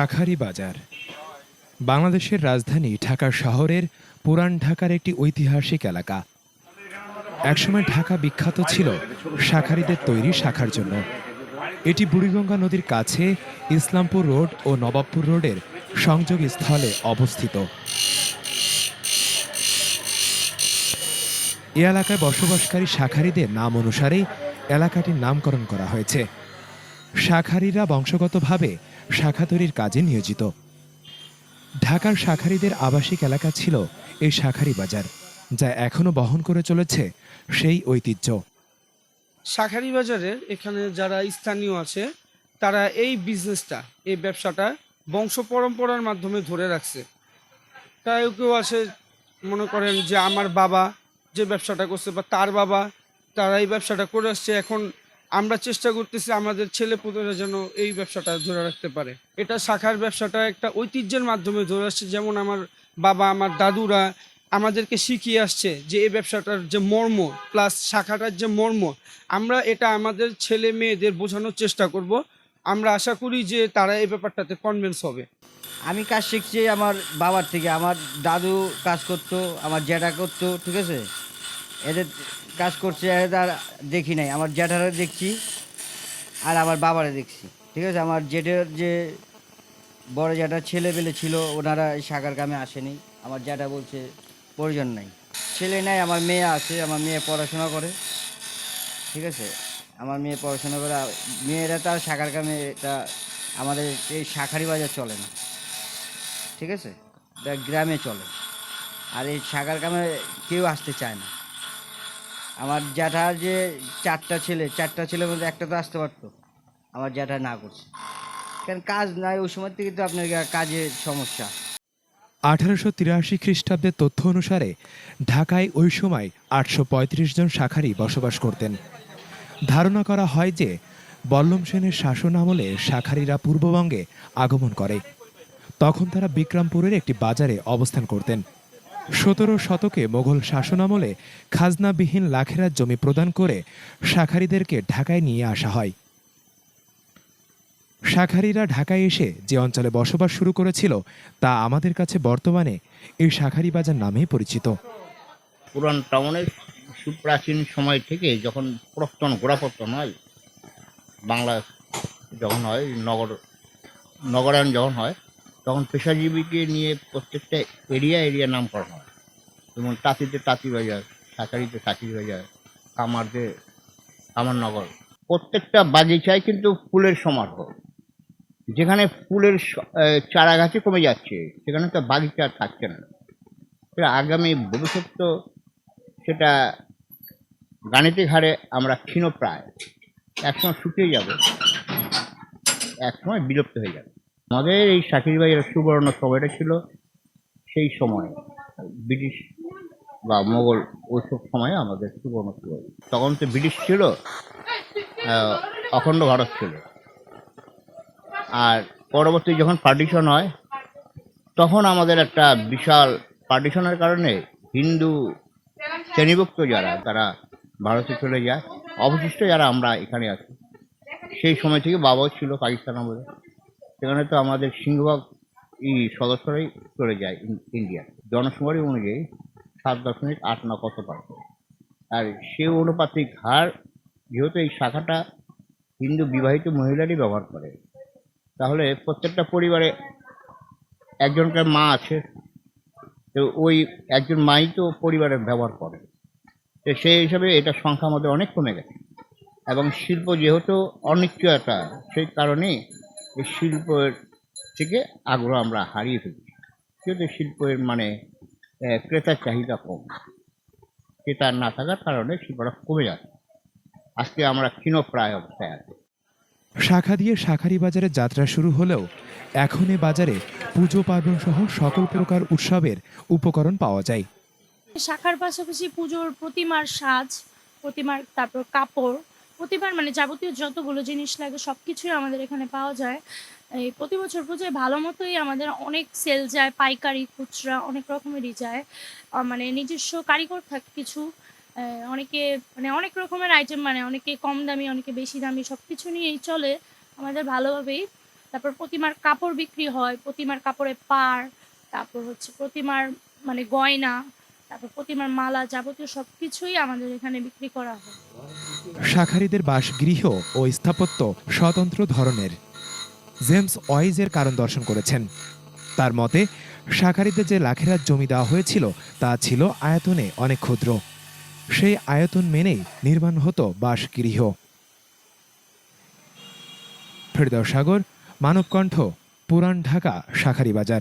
শাখারি বাজার। বাংলাদেশের রাজধানী ঢাকা শহরের পুরান ঢাকার একটি ঐতিহাসিক এলাকা। একসময় ঢাকা বিখ্যাত ছিল শাখারিদের তৈরি শাখার জন্য। এটি বুড়িগঙ্গা নদীর কাছে ইসলামপুর রোড ও নবাবপুর রোডের সংযোগ স্থলে অবস্থিত। এ এলাকায় বসবাসকারী শাখারিদের নাম অনুসারেই এলাকাটির নামকরণ করা হয়েছে। শাখারিরা বংশগতভাবে শাখা তৈরির কাজে নিয়োজিত। ঢাকার শাখারিদের আবাসিক এলাকা ছিল এই শাখারি বাজার, যা এখনও বহন করে চলেছে সেই ঐতিহ্য। শাখারি বাজারের এখানে যারা স্থানীয় আছে, তারা এই বিজনেসটা এই ব্যবসাটা বংশ পরম্পরার মাধ্যমে ধরে রাখছে। তাই কেউ আছে মনে করেন যে আমার বাবা যে ব্যবসাটা করছে বা তার বাবা, তারা এই ব্যবসাটা করে আসছে। এখন আমরা চেষ্টা করতেছি আমাদের ছেলে পুত্ররা যেন এই ব্যবসাটা ধরে রাখতে পারে। এটা শাখার ব্যবসাটা একটা ঐতিহ্যের মাধ্যমে ধরে আসছে, যেমন আমার বাবা, আমার দাদুরা আমাদেরকে শিখিয়ে আসছে যে এই ব্যবসাটার যে মর্ম প্লাস শাখাটার যে মর্ম, আমরা এটা আমাদের ছেলে মেয়েদের বোঝানোর চেষ্টা করব। আমরা আশা করি যে তারা এই ব্যাপারটাতে কনভিন্স হবে। আমি কাজ শিখছি আমার বাবার থেকে, আমার দাদু কাজ করতো, আমার জ্যাঠা করতো, ঠিক আছে? এদের কাজ করছে আর দেখি নাই। আমার জ্যাঠারা দেখছি, আর আমার বাবারে দেখছি। ঠিক আছে? আমার জেঠের যে বড় জ্যাঠা ছেলে পেলে ছিল, ওনারা এই শাখার কামে আসেনি। আমার জ্যাঠা বলছে, প্রয়োজন নাই। ছেলে নাই, আমার মেয়ে আছে, আমার মেয়ে পড়াশোনা করে। ঠিক আছে? আমার মেয়ে পড়াশোনা করে মেয়েরা তার শাখার কামে এটা, আমাদের এই শাখারি বাজার চলে না। ঠিক আছে? এটা গ্রামে চলে। আর এই শাখার কামে কেউ আসতে চায় না। আমার জ্যাঠার যে চারটা ছেলে, চারটা ছেলের মধ্যে একটা তো আসতে পারতো। আমার জ্যাঠা না করছে। কারণ কাজ নাই, ওই সময় থেকে তো আপনার কাজের সমস্যা। আঠারোশো তিরাশি খ্রিস্টাব্দের তথ্য অনুসারে ঢাকায় ওই সময় আটশো পঁয়ত্রিশ জন শাখারি বসবাস করতেন। ধারণা করা হয় যে বল্লম সেনের শাসন আমলে শাখারিরা পূর্ববঙ্গে আগমন করে। তখন তারা বিক্রমপুরের একটি বাজারে অবস্থান করতেন। সতেরো শতকে মোগল শাসনামলে খাজনাবিহীন লাখেরা জমি প্রদান করে শাখারিদেরকে ঢাকায় নিয়ে আসা হয়। শাখারিরা ঢাকায় এসে যে অঞ্চলে বসবাস শুরু করেছিল, তা আমাদের কাছে বর্তমানে এই শাখারি বাজার নামেই পরিচিত। পুরান টাউনের সুপ্রাচীন সময় থেকে যখন প্রস্তন, গোড়াপত্তন হয় বাংলা যখন হয়, নগর, নগরায়ণ যখন হয় তখন পেশাজীবীকে নিয়ে প্রত্যেকটা এরিয়া এরিয়া নামকরণ হয়। যেমন তাঁতিতে তাঁতি বাজার শাকারিতে শাকি বাজার, কামারতে কামারনগর। প্রত্যেকটা বাগিচায় কিন্তু ফুলের সমারোহ। যেখানে ফুলের চারা গাছে কমে যাচ্ছে, সেখানে তো বাগিচা থাকছে না। সেটা আগামী ভবিষ্যৎ তো সেটা গাণিতিক হারে আমরা ক্ষীণপ্রায়। একসময় শুকিয়ে যাব, একসময় বিলুপ্ত হয়ে যাবে। আমাদের এই সাকিরবাইয়ের সুবর্ণ সময়টা ছিল সেই সময়, ব্রিটিশ বা মোগল ওইসব সময়ে আমাদের সুবর্ণ সময় তখন তো ব্রিটিশ ছিল অখণ্ড ভারত ছিল। আর পরবর্তী যখন পার্টিশন হয়, তখন আমাদের একটা বিশাল পার্টিশনের কারণে হিন্দু শ্রেণীভুক্ত যারা, তারা ভারতে চলে যায়। অবশিষ্ট যারা আমরা এখানে আছি। সেই সময় থেকে বাবাও ছিল পাকিস্তান আমাদের সেখানে তো আমাদের সিংহভাগ এই সদস্যরাই চলে যায় ইন- ইন্ডিয়া। জনসংখ্যার অনুযায়ী সাত দশমিক আট ন কত পার্সেন্ট। আর সে অনুপাতিক হার, যেহেতু এই শাখাটা হিন্দু বিবাহিত মহিলারই ব্যবহার করে, তাহলে প্রত্যেকটা পরিবারে একজনকার মা আছে, তো ওই একজন মাই তো পরিবারের ব্যবহার করে। তো সেই হিসাবে এটা সংখ্যা আমাদের অনেক কমে গেছে। এবং শিল্প যেহেতু অনিশ্চয়তা, সেই কারণে এই শিল্পের থেকে আগ্রহ আমরা হারিয়ে ফেলছি যেহেতু শিল্পের মানে ক্রেতার চাহিদা কম ক্রেতা না থাকার কারণে শিল্পটা কমে যাচ্ছে। আজকে আমরা ক্ষীণপ্রায় অবস্থায় আছি। শাখা দিয়ে শাখারি বাজারে যাত্রা শুরু হলেও এখন এ বাজারে পুজো পার্বণ সহ সকল প্রকার উৎসবের উপকরণ পাওয়া যায়। শাখার পাশাপাশি পুজোর প্রতিমার সাজ প্রতিমার তারপর কাপড় প্রতিমার মানে যাবতীয় যতগুলো জিনিস লাগে সব কিছুই আমাদের এখানে পাওয়া যায়। এই প্রতি বছর পুজোয় ভালো মতোই আমাদের অনেক সেল যায়, পাইকারি, খুচরা, অনেক রকমেরই যায়। মানে নিজস্ব কারিগর থাকে কিছু। অনেকে মানে অনেক রকমের আইটেম মানে অনেকে কম দামি, অনেকে বেশি দামি সব কিছু নিয়েই চলে আমাদের ভালোভাবেই। তারপর প্রতিমার কাপড় বিক্রি হয়, প্রতিমার কাপড়ে পার তারপর হচ্ছে প্রতিমার মানে গয়না, তারপর প্রতিমার মালা যাবতীয় সব কিছুই আমাদের এখানে বিক্রি করা হয়। শাখারিদের বাসগৃহ ও স্থাপত্য স্বতন্ত্র ধরনের। জেমস ওয়াইজের কারণ দর্শন করেছেন। তার মতে, শাখারিদের যে লাখেরা জমি দেওয়া হয়েছিল, তা ছিল আয়তনে অনেক ক্ষুদ্র। সেই আয়তন মেনেই নির্মাণ হতো বাসগৃহ ফেরদাও সাগর মানবকণ্ঠ, পুরান ঢাকা, শাখারি বাজার।